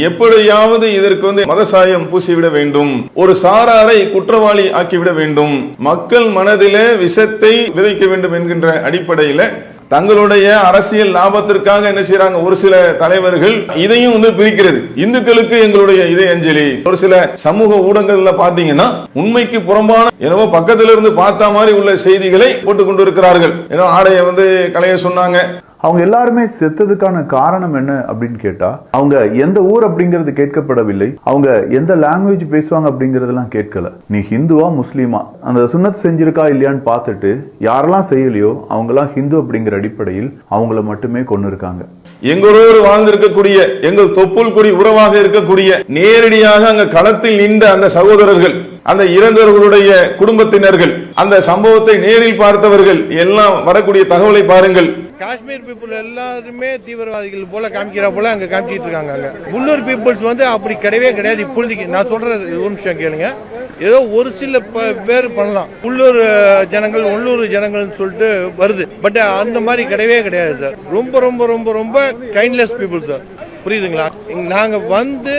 எப்படியாவது இதற்கு வந்து மதசாயம் பூசிவிட வேண்டும். ஒரு சாராரை குற்றவாளி ஆக்கிவிட வேண்டும். மக்கள் மனதிலே விஷத்தை விதைக்க வேண்டும் என்கின்ற அடிப்படையில தங்களுடைய அரசியல் லாபத்திற்காக என்ன செய்யறாங்க ஒரு சில தலைவர்கள் இதையும் வந்து பிரிக்கிறது. இந்துக்களுக்கு எங்களுடைய இதய அஞ்சலி. ஒரு சில சமூக ஊடகங்கள்ல பாத்தீங்கன்னா உண்மைக்கு புறம்பான என்னவோ பக்கத்துல இருந்து பார்த்த மாதிரி உள்ள செய்திகளை போட்டுக் கொண்டிருக்கிறார்கள். ஏன்னா ஆடையை வந்து கலைய சொன்னாங்க. அவங்க எல்லாருமே செத்ததுக்கான காரணம் என்ன அப்படின்னு கேட்டா அவங்க எந்த ஊர் அப்படிங்கிறது கேட்கப்படவில்லை. அவங்க எந்த லாங்குவேஜ் பேசுவாங்க அப்படிங்கறதெல்லாம் கேட்கல. நீ ஹிந்துவா முஸ்லீமா அந்த சுண்ணத் செஞ்சிருக்கா இல்லையான்னு பார்த்துட்டு யாரெல்லாம் செய்யலையோ அவங்கெல்லாம் ஹிந்து அப்படிங்கிற அடிப்படையில் அவங்கள மட்டுமே கொண்டு இருக்காங்க எங்களோடு வாழ்ந்திருக்கக்கூடிய எங்கள் தொப்புள் குடி உறவாக இருக்கக்கூடிய நேரடியாக அங்க களத்தில் நின்ற அந்த சகோதரர்கள் அந்த இறந்தவர்களுடைய குடும்பத்தினர்கள் அந்த சம்பவத்தை நேரில் பார்த்தவர்கள் எல்லாம் வரக்கூடிய தகவலை பாருங்கள். காஷ்மீர் பீப்புள் எல்லாருமே தீவிரவாதிகள் போல காமிக்கிறா போல அங்க காமிச்சிட்டு இருக்காங்க அங்கே. உள்ளூர் பீப்புள்ஸ் வந்து அப்படி கிடையவே கிடையாது. இப்பொழுதுக்கு நான் சொல்றது ஒரு நிமிஷம் கேளுங்க. ஏதோ ஒரு சில பேர் பண்ணலாம். உள்ளூர் ஜனங்கள் உள்ளூர் ஜனங்கள்னு சொல்லிட்டு வருது. பட் அந்த மாதிரி கிடையவே கிடையாது சார் ரொம்ப ரொம்ப ரொம்ப ரொம்ப கைண்ட்லெஸ் பீப்புள் சார் புரியுதுங்களா? நாங்கள் நாங்க வந்து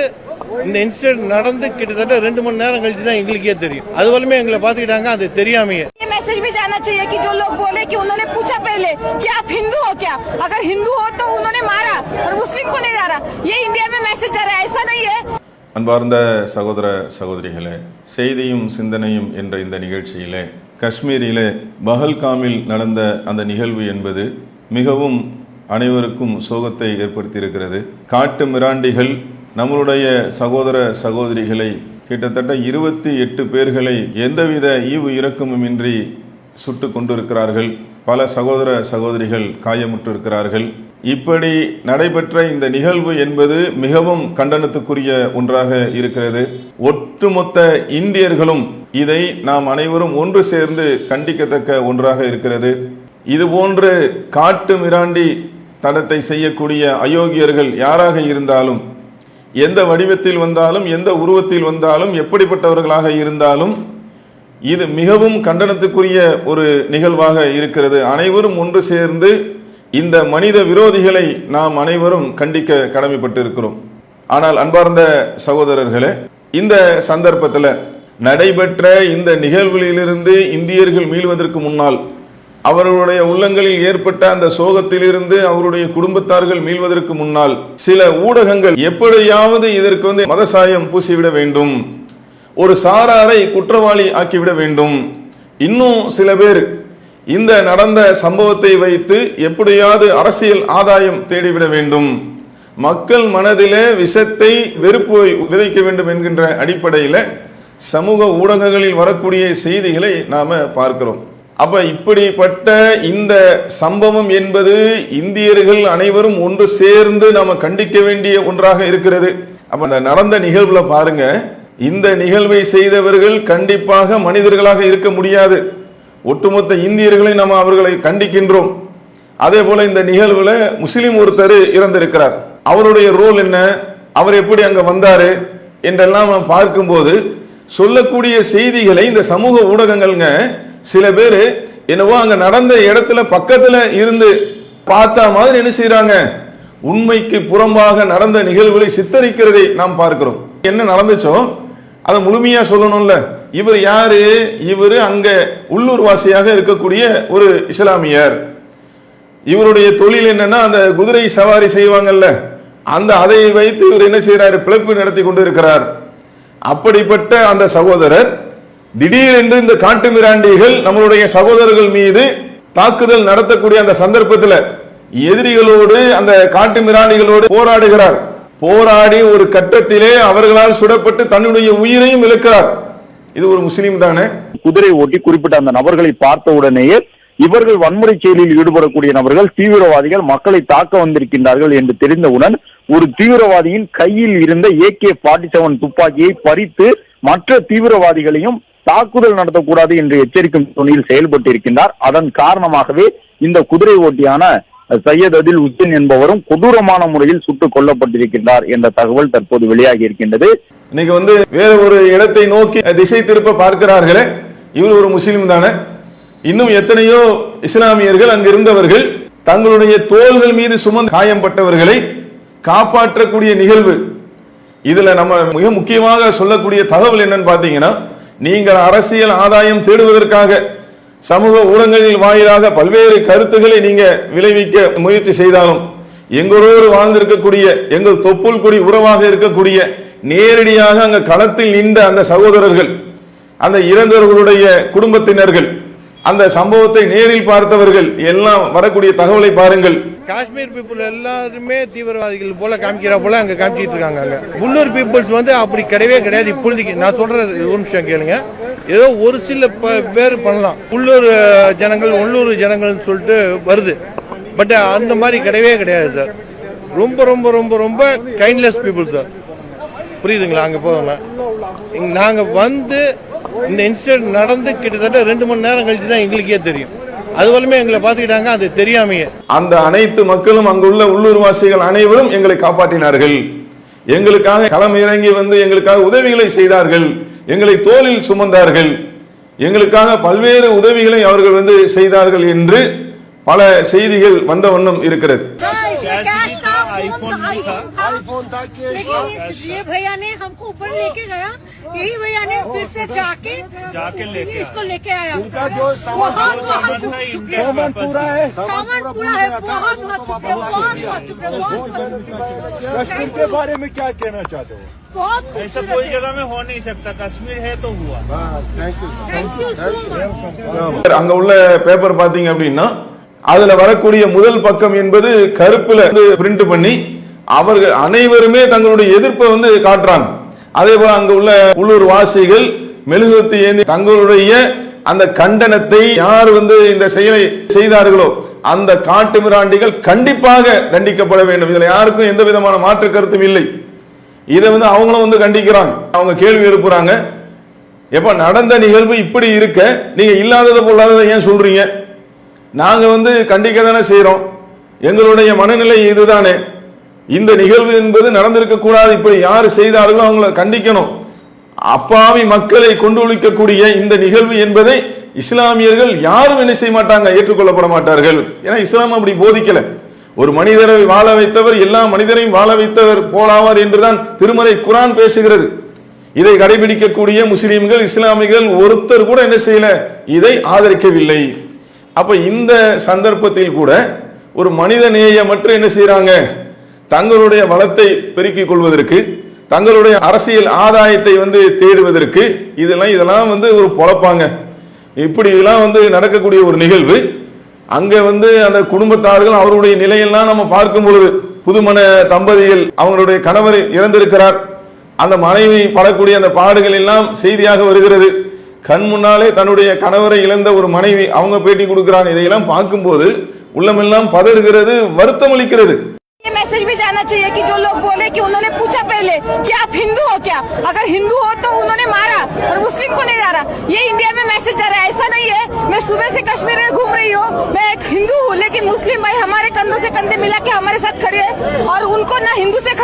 இந்த இன்சிடென்ட் நடந்து கிட்டத்தட்ட ரெண்டு மணி நேரம் கழிச்சு தான் எங்களுக்கே தெரியும். அதுவரையுமே எங்களை பாத்துக்கிட்டாங்க அது தெரியாமையே. मैसेज भी जाना चाहिए कि जो लोग बोले कि उन्होंने पूछा पहले कि आप हिंदू हो क्या अगर हिंदू हो तो उन्होंने मारा और मुस्लिम को नहीं मारा ये इंडिया में मैसेज जा रहा है ऐसा नहीं है அன்பார்ந்த சகோதர சகோதரிகளே செய்தியும் சிந்தனையும் என்ற இந்த நிகழ்ச்சியிலே காஷ்மீரிலே பஹல்காமில் நடந்த அந்த நிகழ்வு என்பது மிகவும் அனைவருக்கும் சோகத்தை ஏற்படுத்தியிருக்கிறது காட்டு மிராண்டிகள் நம்மளுடைய சகோதர சகோதரிகளை கிட்டத்தட்ட இருபத்தி எட்டு பேர்களை எந்தவித ஈவு இறக்கமுமின்றி சுட்டு கொண்டிருக்கிறார்கள். பல சகோதர சகோதரிகள் காயமுற்றிருக்கிறார்கள். இப்படி நடைபெற்ற இந்த நிகழ்வு என்பது மிகவும் கண்டனத்துக்குரிய ஒன்றாக இருக்கிறது. ஒட்டுமொத்த இந்தியர்களும் இதை நாம் அனைவரும் ஒன்று சேர்ந்து கண்டிக்கத்தக்க ஒன்றாக இருக்கிறது. இதுபோன்று காட்டு மிராண்டி தடத்தை செய்யக்கூடிய அயோக்கியர்கள் யாராக இருந்தாலும் எந்த வடிவத்தில் வந்தாலும் எந்த உருவத்தில் வந்தாலும் எப்படிப்பட்டவர்களாக இருந்தாலும் இது மிகவும் கண்டனத்துக்குரிய ஒரு நிகழ்வாக இருக்கிறது. அனைவரும் ஒன்று சேர்ந்து இந்த மனித விரோதிகளை நாம் அனைவரும் கண்டிக்க கடமைப்பட்டிருக்கிறோம். ஆனால் அன்பார்ந்த சகோதரர்களே இந்த சந்தர்ப்பத்தில் நடைபெற்ற இந்த நிகழ்வுகளிலிருந்து இந்தியர்கள் மீள்வதற்கு முன்னால் அவர்களுடைய உள்ளங்களில் ஏற்பட்ட அந்த சோகத்திலிருந்து அவருடைய குடும்பத்தார்கள் மீள்வதற்கு முன்னால் சில ஊடகங்கள் எப்படியாவது இதற்கு வந்து மதசாயம் பூசிவிட வேண்டும். ஒரு சாராரை குற்றவாளி ஆக்கிவிட வேண்டும். இன்னும் சில பேர் இந்த நடந்த சம்பவத்தை வைத்து எப்படியாவது அரசியல் ஆதாயம் தேடிவிட வேண்டும். மக்கள் மனதிலே விஷத்தை வெறுப்பு விதைக்க வேண்டும் என்கின்ற அடிப்படையில் சமூக ஊடகங்களில் வரக்கூடிய செய்திகளை நாம் பார்க்கிறோம். அப்ப இப்படிப்பட்ட இந்த சம்பவம் என்பது இந்தியர்கள் அனைவரும் ஒன்று சேர்ந்து நாம கண்டிக்க வேண்டிய ஒன்றாக இருக்கிறது. அப்ப அந்த நடந்த நிகழ்வுல பாருங்க இந்த நிகழ்வை செய்தவர்கள் கண்டிப்பாக மனிதர்களாக இருக்க முடியாது. ஒட்டுமொத்த இந்தியர்களை நம்ம அவர்களை கண்டிக்கின்றோம். அதே போல இந்த நிகழ்வுல முஸ்லீம் ஒருத்தர் இறந்திருக்கிறார். அவருடைய ரோல் என்ன? அவர் எப்படி அங்க வந்தாரு? என்றெல்லாம் பார்க்கும்போது சொல்லக்கூடிய செய்திகளை இந்த சமூக ஊடகங்கள்ங்க சில பேர் என்னவோ அங்கே நடந்த இடத்துல பக்கத்தில் இருந்து பார்த்தா மாதிரி என்ன செய்கிறாங்க உண்மைக்கு புறம்பாக நடந்த நிகழ்வுகளை சித்தரிக்கிறதை நாம் பார்க்கிறோம். என்ன நடந்துச்சோ அதை முழுமையாக சொல்லணும்ல. இவர் யாரு? இவர் அங்கே உள்ளூர் வாசியாக இருக்கக்கூடிய ஒரு இஸ்லாமியர். இவருடைய தொழில் என்னன்னா அந்த குதிரை சவாரி செய்வாங்கல்ல அந்த அதை வைத்து இவர் என்ன செய்கிறாரு பிழைப்பு நடத்தி கொண்டு இருக்கிறார் அப்படிப்பட்ட அந்த சகோதரர் திடீரென்று இந்த காட்டு மிராண்டிகள் நம்மளுடைய சகோதரர்கள் மீது தாக்குதல் நடத்தக்கூடிய அந்த சந்தர்ப்பத்தில் எதிரிகளோடு அந்த காட்டு மிராண்டிகளோடு போராடுகிறார். போராடி ஒரு கட்டத்திலே அவர்களால் சுடப்பட்டு தன்னுடைய உயிரையும் இழக்கிறார். இது ஒரு முஸ்லீம் தானே? குதிரை ஓட்டி குறிப்பிட்ட அந்த நபர்களை பார்த்த உடனேயே இவர்கள் வன்முறை செயலில் ஈடுபடக்கூடிய நபர்கள் தீவிரவாதிகள் மக்களை தாக்க வந்திருக்கின்றார்கள் என்று தெரிந்தவுடன் ஒரு தீவிரவாதியின் கையில் இருந்த ஏகே ஃபார்ட்டி செவன் துப்பாக்கியை பறித்து மற்ற தீவிரவாதிகளையும் தாக்குதல் நடத்தக்கூடாது என்று எச்சரிக்கும் துணியில் செயல்பட்டு இருக்கின்றார் அதன் காரணமாகவே இந்த குதிரை ஓட்டியான சையத் அதில் உத்தின் என்பவரும் கொடூரமான முறையில் சுட்டுக் கொல்லப்பட்டிருக்கின்றார் என்ற தகவல் தற்போது வெளியாகி இருக்கின்றது. இன்னைக்கு வந்து வேற ஒரு இடத்தை நோக்கி திசை திருப்ப பார்க்கிறார்களே இவர் ஒரு முஸ்லீம் தானே? இன்னும் எத்தனையோ இஸ்லாமியர்கள் அங்கிருந்தவர்கள் தங்களுடைய தோள்கள் மீது சுமந்து காயம்பட்டவர்களை காப்பாற்றக்கூடிய நிகழ்வு. இதுல நம்ம மிக முக்கியமாக சொல்லக்கூடிய தகவல் என்னன்னு பாத்தீங்கன்னா நீங்கள் அரசியல் ஆதாயம் தேடுவதற்காக சமூக ஊடகங்களில் வாயிலாக பல்வேறு கருத்துக்களை நீங்க விளைவிக்க முயற்சி செய்தாலும் எங்களோடு வாழ்ந்திருக்கக்கூடிய எங்கள் தொப்புள் குடி உறவாக இருக்கக்கூடிய நேரடியாக அங்க களத்தில் நின்ற அந்த சகோதரர்கள் அந்த இறந்தவர்களுடைய குடும்பத்தினர்கள் அந்த சம்பவத்தை நேரில் பார்த்தவர்கள் எல்லாம் வரக்கூடிய தகவலை பாருங்கள். காஷ்மீர் பீப்புள் எல்லாருமே தீவிரவாதிகள் போல காமிக்கிற போல அங்க காமிச்சிட்டு இருக்காங்க அங்க. உள்ளூர் பீப்புள்ஸ் வந்து அப்படி கிடையவே கிடையாது இப்பொழுதுக்கு. நான் சொல்றது ஒரு நிமிஷம் கேளுங்க. ஏதோ ஒரு சில பேர் பண்ணலாம். உள்ளூர் ஜனங்கள் உள்ளூர் ஜனங்கள்னு சொல்லிட்டு வருது. பட் அந்த மாதிரி கிடையவே கிடையாது சார் ரொம்ப ரொம்ப ரொம்ப ரொம்ப கைண்ட்லெஸ் பீப்புள் சார் புரியுதுங்களா? அங்க போகல நாங்கள் நாங்க வந்து இந்த இன்சிடென்ட் நடந்து கிட்டத்தட்ட ரெண்டு மணி நேரம் கழிச்சு தான் எங்களுக்கே தெரியும். அதுவரையுமே எங்களை பார்த்துக்கிட்டாங்க அது தெரியாமையே. அந்த அனைத்து மக்களும் அங்குள்ள உள்ளூர்வாசிகள் அனைவரும் எங்களை காப்பாற்றினார்கள். எங்களுக்காக களம் இறங்கி வந்து எங்களுக்காக உதவிகளை செய்தார்கள். எங்களை தோளில் சுமந்தார்கள். எங்களுக்காக பல்வேறு உதவிகளை அவர்கள் வந்து செய்தார்கள் என்று பல செய்திகள் வந்த வண்ணம் இருக்கிறது. आईफोन फोन था था आईफोन था केस था लेकिन ये भैया ने हमको ऊपर लेके गया यही भैया ने फिर से जाके जाके लेके इसको लेके आया इनका जो सामान बहुत सामान बहुत था, चुके इनके हैं। सामान पूरा है सामान पूरा है बहुत बहुत चुके बहुत बहुत चुके बहुत कश्मीर के बारे में क्या कहना चाहते हो बहुत ऐसा खूबसूरत कोई है जगह में हो नहीं सकता कश्मीर है तो हुआ thank you thank you so much அங்க உள்ள பேப்பர் பாத்தீங்க அப்படின்னா அதுல வரக்கூடிய முதல் பக்கம் என்பது கருப்புல வந்து பிரிண்ட் பண்ணி அவர்கள் அனைவருமே தங்களுடைய எதிர்ப்பை வந்து காட்டுறாங்க. அதே போல அங்க உள்ள உள்ளூர் வாசிகள் மெழுகுவத்தி ஏந்தி தங்களுடைய அந்த கண்டனத்தை யார் வந்து இந்த செயலை செய்தார்களோ அந்த காட்டு மிராண்டிகள் கண்டிப்பாக தண்டிக்கப்பட வேண்டும். இதுல யாருக்கும் எந்த விதமான மாற்று கருத்தும் இல்லை. இதை வந்து அவங்களும் வந்து கண்டிக்கிறாங்க. அவங்க கேள்வி எழுப்புறாங்க. எப்ப நடந்த நிகழ்வு இப்படி இருக்க? நீங்க இல்லாததை பொல்லாததை ஏன் சொல்றீங்க? நாங்கள் வந்து கண்டிக்க தானே செய்கிறோம் எங்களுடைய மனநிலை இதுதானே. இந்த நிகழ்வு என்பது நடந்திருக்க கூடாது. இப்படி யார் செய்தார்களோ அவங்கள கண்டிக்கணும். அப்பாவி மக்களை கொண்டுழிக்கக்கூடிய இந்த நிகழ்வு என்பதை இஸ்லாமியர்கள் யாரும் என்ன செய்ய மாட்டாங்க ஏற்றுக்கொள்ளப்பட மாட்டார்கள். ஏன்னா இஸ்லாம் அப்படி போதிக்கல. ஒரு மனிதரை வாழ வைத்தவர் எல்லா மனிதரையும் வாழ வைத்தவர் போலாவார் என்றுதான் திருமறை குரான் பேசுகிறது. இதை கடைபிடிக்கக்கூடிய முஸ்லிம்கள் இஸ்லாமிகள் ஒருத்தர் கூட என்ன செய்யல இதை ஆதரிக்கவில்லை. அப்போ இந்த சந்தர்ப்பத்தில் கூட ஒரு மனித நேயமற்று என்ன செய்கிறாங்க தங்களுடைய வளத்தை பெருக்கிக் கொள்வதற்கு தங்களுடைய அரசியல் ஆதாயத்தை வந்து தேடுவதற்கு இதெல்லாம் இதெல்லாம் வந்து ஒரு பொழப்பாங்க. இப்படிலாம் வந்து நடக்கக்கூடிய ஒரு நிகழ்வு அங்கே வந்து அந்த குடும்பத்தார்கள் அவருடைய நிலையெல்லாம் நம்ம பார்க்கும் பொழுது புதுமண தம்பதிகள் அவங்களுடைய கணவர் இறந்திருக்கிறார். அந்த மனைவி படக்கூடிய அந்த பாடுகள் எல்லாம் செய்தியாக வருகிறது. கண் முன்னாலே தன்னுடைய கணவரை இழந்த ஒரு மனைவி அவங்க பேட்டி கொடுக்குறாங்க இதையெல்லாம் பார்க்கும்போது உள்ளமெல்லாம் பதறுகிறது வருத்தம் அளிக்கிறது ये मैसेज भी जाना चाहिए कि जो लोग बोले कि उन्होंने पूछा पहले कि आप हिंदू हो क्या अगर हिंदू हो तो उन्होंने मारा और मुस्लिम को नहीं मारा ये इंडिया में मैसेज जा रहा है ऐसा नहीं है मैं सुबह से कश्मीर में घूम रही हूँ मैं एक हिंदू हूँ लेकिन मुस्लिम भाई हमारे कंधों से कंधे मिला के हमारे साथ खड़े हैं और उनको ना हिंदू से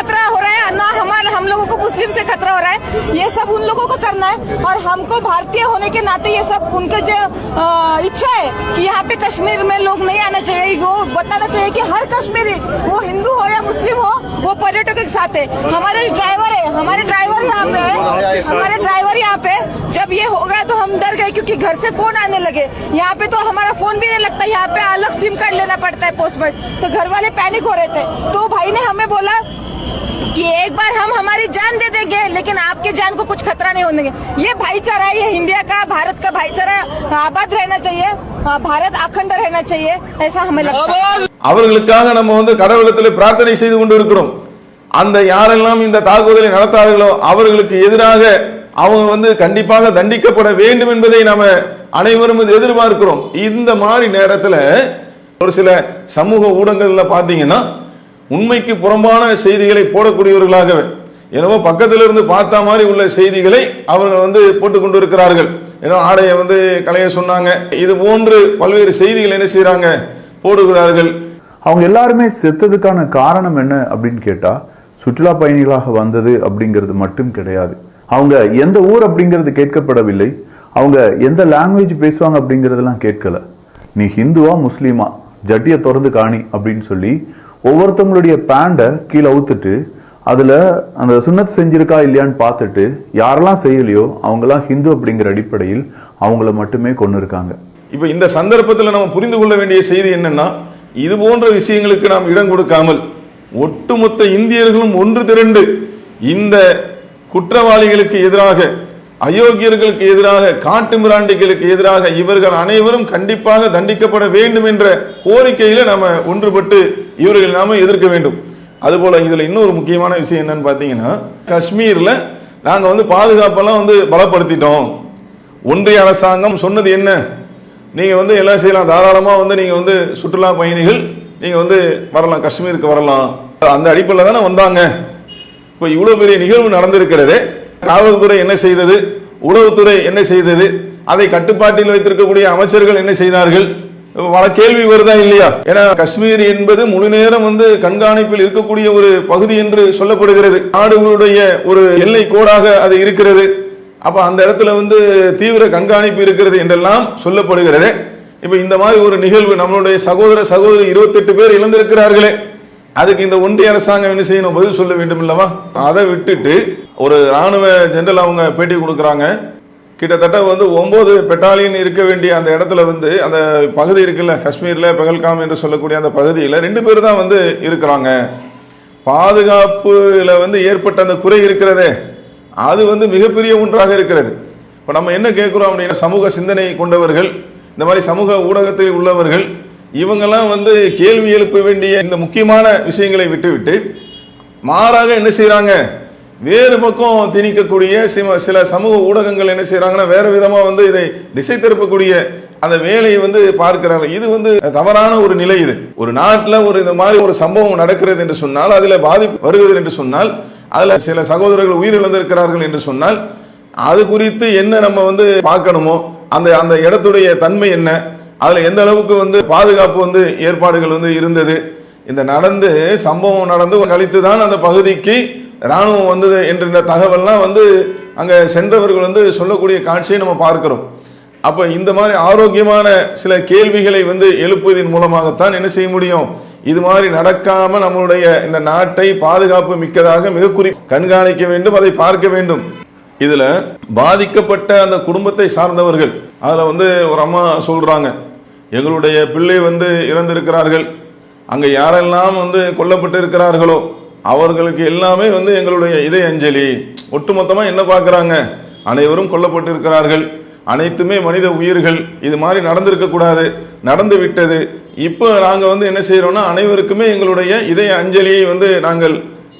ये सब उन लोगों को करना है और हमको भारतीय होने के नाते ये सब उनका जो इच्छा है कि यहाँ पे कश्मीर में लोग नहीं आना चाहिए, वो बताना चाहिए कि हर कश्मीरी, वो हिंदू हो या मुस्लिम हो, वो पर्यटक के साथ है। हमारे ड्राइवर है, हमारे ड्राइवर यहाँ पे है, हमारे ड्राइवर यहाँ पे, जब ये होगा तो हम डर गए क्योंकि घर से फ़ोन आने लगे। यहाँ पे तो हमारा फ़ोन भी नहीं लगता, यहाँ पे अलग सिम कार्ड लेना पड़ता है पोस्ट तो घर वाले पैनिक हो रहे थे। तो भाई ने हमें बोला कि एक बार हम हमारी जान दे देंगे लेकिन आपके जान को कुछ खतरा नहीं होने देंगे ये भाईचारा है, ये इंडिया का भारत का भाईचारा आबाद रहना चाहिए हाँ, भारत अखंड रहना चाहिए ऐसा हमें लगता है அவர்களுக்காக நம்ம வந்து கடவுளத்தில் பிரார்த்தனை செய்து கொண்டு இருக்கிறோம் அந்த யாரெல்லாம் இந்த தாக்குதலை நடத்தார்களோ அவர்களுக்கு எதிராக அவங்க வந்து கண்டிப்பாக தண்டிக்கப்பட வேண்டும் என்பதை நாம அனைவரும் வந்து எதிர்பார்க்கிறோம் இந்த மாதிரி நேரத்துல ஒரு சில சமூக ஊடகங்கள்ல பாத்தீங்கன்னா உண்மைக்கு புறம்பான செய்திகளை போடக்கூடியவர்களாக என்னவோ பக்கத்தில் இருந்து பார்த்த மாதிரி உள்ள செய்திகளை அவர்கள் வந்து போட்டுக்கொண்டு இருக்கிறார்கள் ஏன்னா ஆடையை வந்து களைய சொன்னாங்க. இது போன்று பல்வேறு செய்திகள் என்ன செய்கிறாங்க போடுகிறார்கள். அவங்க எல்லாருமே செத்ததுக்கான காரணம் என்ன அப்படின்னு கேட்டா சுற்றுலா பயணிகளாக வந்தது அப்படிங்கிறது மட்டும் கிடையாது. அவங்க எந்த ஊர் அப்படிங்கிறது கேட்கப்படவில்லை. அவங்க எந்த லாங்குவேஜ் பேசுவாங்க அப்படிங்கிறதெல்லாம் கேட்கல. நீ ஹிந்துவா முஸ்லீமா ஜட்டியை திறந்து காணி அப்படின்னு சொல்லி ஒவ்வொருத்தவங்களுடைய பேண்டை கீழே அவுத்துட்டு அதில் அந்த சுண்ணத் செஞ்சிருக்கா இல்லையான்னு பார்த்துட்டு யாரெல்லாம் செய்யலையோ அவங்களாம் ஹிந்து அப்படிங்கிற அடிப்படையில் அவங்கள மட்டுமே கொண்டு இருக்காங்க இப்போ இந்த சந்தர்ப்பத்தில் நம்ம புரிந்து கொள்ள வேண்டிய செய்தி என்னன்னா இது போன்ற விஷயங்களுக்கு நாம் இடம் கொடுக்காமல் ஒட்டுமொத்த இந்தியர்களும் ஒன்று திரண்டு இந்த குற்றவாளிகளுக்கு எதிராக அயோக்கியர்களுக்கு எதிராக காட்டு மிராண்டிகளுக்கு எதிராக இவர்கள் அனைவரும் கண்டிப்பாக தண்டிக்கப்பட வேண்டும் என்ற கோரிக்கையில நாம ஒன்றுபட்டு இவர்கள் நாம எதிர்க்க வேண்டும். அதுபோல இதுல இன்னொரு முக்கியமான விஷயம் என்னன்னு பாத்தீங்கன்னா காஷ்மீர்ல நாங்க வந்து பாதுகாப்பெல்லாம் வந்து பலப்படுத்திட்டோம். ஒன்றிய அரசாங்கம் சொன்னது என்ன? நீங்க வந்து எல்லாம் செய்யலாம். தாராளமா வந்து நீங்க வந்து சுற்றுலா பயணிகள் நீங்க வந்து வரலாம். காஷ்மீருக்கு வரலாம். அந்த அடிப்படையில் தானே வந்தாங்க. இப்போ இவ்வளவு பெரிய நிகழ்வு நடந்திருக்கிறதே. காவல்துறை என்ன செய்தது? உளவுத்துறை என்ன செய்தது? அதை கட்டுப்பாட்டில் வைத்திருக்கக்கூடிய அமைச்சர்கள் என்ன செய்தார்கள்? பல கேள்வி வருதா இல்லையா? ஏன்னா காஷ்மீர் என்பது முழு நேரம் வந்து கண்காணிப்பில் இருக்கக்கூடிய ஒரு பகுதி என்று சொல்லப்படுகிறது. நாடுகளுடைய ஒரு எல்லை கோடாக அது இருக்கிறது. அப்ப அந்த இடத்துல வந்து தீவிர கண்காணிப்பு இருக்கிறது என்றெல்லாம் சொல்லப்படுகிறது. இப்ப இந்த மாதிரி ஒரு நிகழ்வு நம்மளுடைய சகோதர சகோதரி இருபத்தெட்டு பேர் இழந்திருக்கிறார்களே. அதுக்கு இந்த ஒன்றிய அரசாங்கம் என்ன செய்யணும்? பதில் சொல்ல வேண்டும் இல்லவா அதை விட்டுட்டு ஒரு ராணுவ ஜெனரல் அவங்க பேட்டி கொடுக்குறாங்க. கிட்டத்தட்ட வந்து ஒம்பது பெட்டாலியன் இருக்க வேண்டிய அந்த இடத்துல வந்து அந்த பகுதி இருக்குல்ல காஷ்மீரில் பெகல்காம் என்று சொல்லக்கூடிய அந்த பகுதியில் ரெண்டு பேர் தான் வந்து இருக்கிறாங்க. பாதுகாப்புல வந்து ஏற்பட்ட அந்த குறை இருக்கிறதே அது வந்து மிகப்பெரிய ஒன்றாக இருக்கிறது. இப்போ நம்ம என்ன கேட்குறோம் அப்படின்னா சமூக சிந்தனை கொண்டவர்கள் இந்த மாதிரி சமூக ஊடகத்தில் உள்ளவர்கள் இவங்கெல்லாம் வந்து கேள்வி எழுப்ப வேண்டிய இந்த முக்கியமான விஷயங்களை விட்டுவிட்டு மாறாக என்ன செய்கிறாங்க வேறு பக்கம் திணிக்கக்கூடிய சில சில சமூக ஊடகங்கள் என்ன செய்கிறாங்கன்னா வேற விதமா வந்து இதை திசை திருப்பக்கூடிய அந்த வேலையை வந்து பார்க்கிறாங்க. இது வந்து தவறான ஒரு நிலை இது. ஒரு நாட்டில் ஒரு இந்த மாதிரி ஒரு சம்பவம் நடக்கிறது என்று சொன்னால் அதுல பாதிப்பு வருகிறது என்று சொன்னால் அதுல சில சகோதரர்கள் உயிரிழந்திருக்கிறார்கள் என்று சொன்னால் அது குறித்து என்ன நம்ம வந்து பார்க்கணுமோ அந்த அந்த இடத்துடைய தன்மை என்ன அதுல எந்த அளவுக்கு வந்து பாதுகாப்பு வந்து ஏற்பாடுகள் வந்து இருந்தது இந்த நடந்து சம்பவம் நடந்து கழித்து தான் அந்த பகுதிக்கு ராணுவம் வந்தது என்ற தகவல்லாம் வந்து அங்கே சென்றவர்கள் வந்து சொல்லக்கூடிய காட்சியை நம்ம பார்க்கிறோம். அப்போ இந்த மாதிரி ஆரோக்கியமான சில கேள்விகளை வந்து எழுப்புவதன் மூலமாகத்தான் என்ன செய்ய முடியும்? இது மாதிரி நடக்காம நம்மளுடைய இந்த நாட்டை பாதுகாப்பு மிக்கதாக மிக குறி கண்காணிக்க வேண்டும் அதை பார்க்க வேண்டும். இதுல பாதிக்கப்பட்ட அந்த குடும்பத்தை சார்ந்தவர்கள் அதுல வந்து ஒரு அம்மா சொல்றாங்க எங்களுடைய பிள்ளை வந்து இறந்திருக்கிறார்கள். அங்கே யாரெல்லாம் வந்து கொல்லப்பட்டு இருக்கிறார்களோ அவர்களுக்கு எல்லாமே வந்து எங்களுடைய இதய அஞ்சலி. ஒட்டுமொத்தமாக என்ன பார்க்குறாங்க? அனைவரும் கொல்லப்பட்டிருக்கிறார்கள். அனைத்துமே மனித உயிர்கள். இது மாதிரி நடந்திருக்கக்கூடாது நடந்து விட்டது. இப்போ நாங்கள் வந்து என்ன செய்கிறோம்னா அனைவருக்குமே எங்களுடைய இதய அஞ்சலியை வந்து நாங்கள்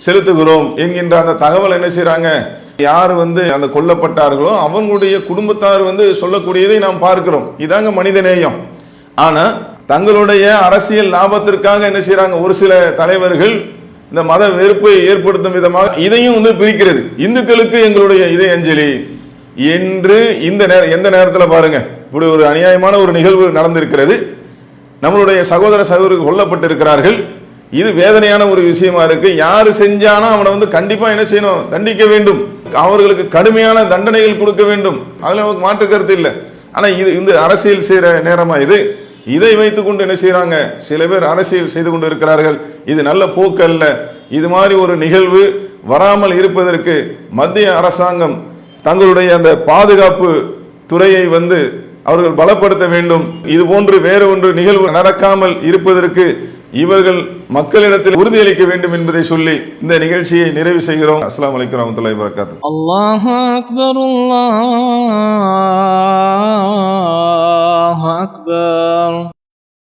செலுத்துகிறோம் என்கின்ற அந்த தகவல் என்ன செய்கிறாங்க யார் வந்து அந்த கொல்லப்பட்டார்களோ அவங்களுடைய குடும்பத்தார் வந்து சொல்லக்கூடியதை நாம் பார்க்கிறோம். இதாங்க மனித நேயம். ஆனால் தங்களுடைய அரசியல் லாபத்திற்காக என்ன செய்கிறாங்க ஒரு சில தலைவர்கள் இந்த மத வெறுப்பை ஏற்படுத்தும் விதமாக இதையும் வந்து பிரிக்கிறது. இந்துக்களுக்கு எங்களுடைய இதய அஞ்சலி. என்று இந்த நேரம் எந்த நேரத்தில் பாருங்க இப்படி ஒரு அநியாயமான ஒரு நிகழ்வு நடந்திருக்கிறது. நம்மளுடைய சகோதர சகோதரர்கள் கொல்லப்பட்டிருக்கிறார்கள். இது வேதனையான ஒரு விஷயமா இருக்கு. யாரு செஞ்சானோ அவனை வந்து கண்டிப்பா என்ன செய்யணும்? தண்டிக்க வேண்டும். அவர்களுக்கு கடுமையான தண்டனைகள் கொடுக்க வேண்டும். அதுல நமக்கு மாற்று கருத்து இல்லை. ஆனா இது இந்த அரசியல் செய்யற நேரமா இது. இதை வைத்துக்கொண்டு என்ன செய்கிறாங்க சில பேர் அரசியல் செய்து கொண்டு இருக்கிறார்கள் இது நல்ல போக்கு அல்ல இது மாதிரி ஒரு நிகழ்வு வராமல் இருப்பதற்கு மத்திய அரசாங்கம் தங்களுடைய அந்த பாதுகாப்பு துறையை வந்து அவர்கள் பலப்படுத்த வேண்டும். இது போன்று வேறு ஒன்று நிகழ்வு நடக்காமல் இருப்பதற்கு இவர்கள் மக்களிடத்தில் உறுதியளிக்க வேண்டும் என்பதை சொல்லி இந்த நிகழ்ச்சியை நிறைவு செய்கிறோம். அஸ்லாம் வலைக்கம் ரஹமத்துல்லாஹி வரகாத்து அல்லாஹ் அக்பர் அல்லாஹ் அக்பர்.